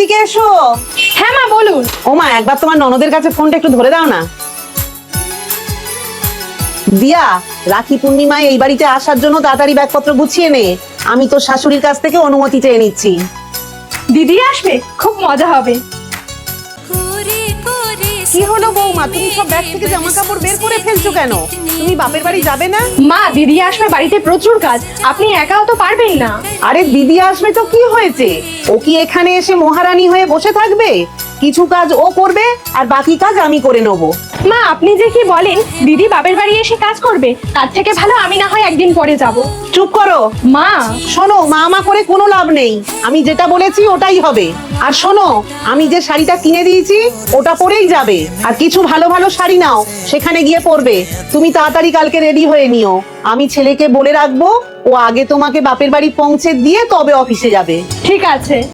এদিকে এসো। হ্যাঁ মা বলুন। ও মা একবার তোমার ননদের কাছে ফোনটা একটু ধরে দাও না। দিয়া রাখি পূর্ণিমায় এই বাড়িতে আসার জন্য তাড়াতাড়ি ব্যাগপত্র গুছিয়ে নে। আমি তো শাশুড়ির কাছ থেকে অনুমতি চেয়ে নিচ্ছি। দিদি আসবে খুব মজা হবে। কি হলো বৌমা? তুমি সব ব্যাগ থেকে জামা কাপড় বের করে ফেলছো কেন? তুমি বাপের বাড়ি যাবে না? মা দিদি আসবে বাড়িতে প্রচুর কাজ। আপনি একাও তো পারবেন না। আরে দিদি আসবে তো কি হয়েছে? ও কি এখানে এসে মহারানী হয়ে বসে থাকবে? কিছু কাজ ও করবে আর বাকি কাজ আমি করে নেব। মা আপনি যে কি বলেন দিদি বাপের বাড়ি এসে কাজ করবে। তার থেকে ভালো আমি না হয় একদিন পরে যাব। চুপ করো। মা। শোনো মা মা করে কোনো লাভ নেই। আমি যেটা বলেছি ওটাই হবে। আর শোনো আমি যে শাড়িটা কিনে দিয়েছি ওটা পরেই যাবে। আর কিছু ভালো ভালো শাড়ি নাও সেখানে গিয়ে পরবে। তুমি তাড়াতাড়ি কালকে রেডি হয়ে নিও। আমি ছেলেকে বলে রাখব ও আগে তোমাকে বাপের বাড়ি পৌঁছে দিয়ে তবে অফিসে যাবে। ঠিক আছে।